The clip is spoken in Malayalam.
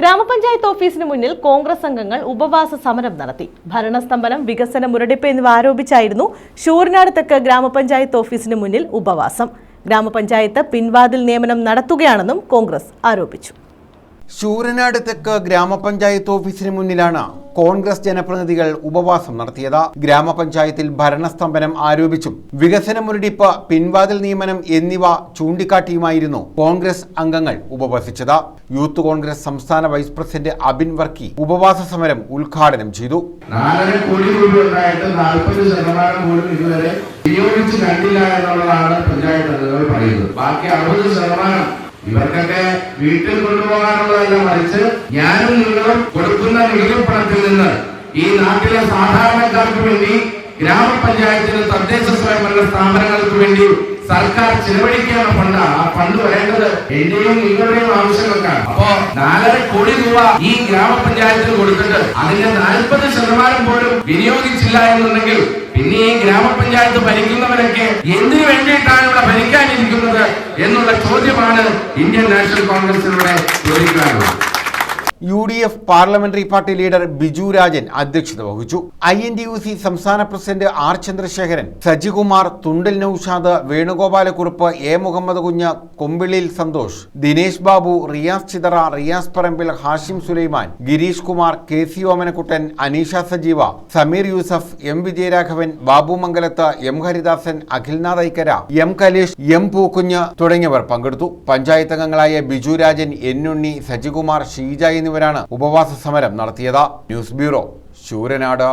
ഗ്രാമപഞ്ചായത്ത് ഓഫീസിന് മുന്നിൽ കോൺഗ്രസ് അംഗങ്ങൾ ഉപവാസ സമരം നടത്തി. ഭരണസ്തംഭനം വികസന മുരടിപ്പ് എന്നിവ ആരോപിച്ചായിരുന്നു ശൂരനാട് തെക്ക് ഗ്രാമപഞ്ചായത്ത് ഓഫീസിന് മുന്നിൽ ഉപവാസം. ഗ്രാമപഞ്ചായത്ത് പിൻവാതിൽ നിയമനം നടത്തുകയാണെന്നും കോൺഗ്രസ് ആരോപിച്ചു. ശൂരനാട് തെക്ക് ഗ്രാമപഞ്ചായത്ത് ഓഫീസിന് മുന്നിലാണ് കോൺഗ്രസ് ജനപ്രതിനിധികൾ ഉപവാസം നടത്തിയത്. ഗ്രാമപഞ്ചായത്തിൽ ഭരണസ്തംഭനം ആരോപിച്ചും വികസന മുരടിപ്പ് പിൻവാതിൽ നിയമനം എന്നിവ ചൂണ്ടിക്കാട്ടിയുമായിരുന്നു കോൺഗ്രസ് അംഗങ്ങൾ ഉപവസിച്ചത്. യൂത്ത് കോൺഗ്രസ് സംസ്ഥാന വൈസ് പ്രസിഡന്റ് അബിൻ വർക്കി ഉപവാസ സമരം ഉദ്ഘാടനം ചെയ്തു. കോടി രൂപ ശതമാനം പോലും പഞ്ചായത്ത് ബാക്കി അറുപത് ശതമാനം ഇവർക്കൊക്കെ വീട്ടിൽ കൊണ്ടുപോകാനുള്ളതല്ല മറിച്ച് ഞാനും നിങ്ങളും കൊടുക്കുന്ന നികുതിപ്പണത്തിൽ നിന്ന് ഈ നാട്ടിലെ സാധാരണക്കാർക്ക് വേണ്ടി ഗ്രാമപഞ്ചായത്തിന് തദ്ദേശ സ്വയംഭരണ സ്ഥാപനങ്ങൾക്ക് വേണ്ടി സർക്കാർ ചിലവഴിക്കേണ്ട ഫണ്ടാണ് ആ ഫണ്ട് വരേണ്ടത് എന്റെയും നിങ്ങളുടെയും ആവശ്യങ്ങൾക്കാണ്. അപ്പോ നാലര കോടി രൂപ ഈ ഗ്രാമപഞ്ചായത്തിന് കൊടുത്തിട്ട് അതിന്റെ നാൽപ്പത് ശതമാനം പോലും വിനിയോഗിച്ചില്ല എന്നുണ്ടെങ്കിൽ പിന്നെ ഈ ഗ്രാമപഞ്ചായത്ത് ഭരിക്കുന്നവരൊക്കെ എന്തിനു വേണ്ടിയിട്ടാണ് ഇവിടെ ഭരിക്കാനിരിക്കുന്നത് എന്നുള്ള ചോദ്യമാണ് ഇന്ത്യൻ നാഷണൽ കോൺഗ്രസിലൂടെ ചോദിക്കാനുള്ളത്. U D F parliamentary party leader Biju Rajan അധ്യക്ഷത വഹിച്ചു. I N D U C സംസ്ഥാന president R Chandrasekharan Sajikumar Thundal Naushad Venugopalakurup A Muhammad Kunju കൊമ്പിളിൽ Santhosh Dinesh Babu Riyas Chithara Riyas Parambil Hashim Sulaiman Girish Kumar K C Omanakuttan Aneesha Sajeeva Sameer Yusuf M Vijayaraghavan Babu Mangalath M Haridasan Akhilnath Aikkara M Kalesh M Pookunju തുടങ്ങിയവർ പങ്കെടുത്തു. പഞ്ചായത്ത് അംഗങ്ങളായ ബിജു രാജൻ എന്നുണ്ണി സജികുമാർ ഷീജ എന്നിവരാണ് ഉപവാസ സമരം നടത്തിയത്. News bureau Sooranad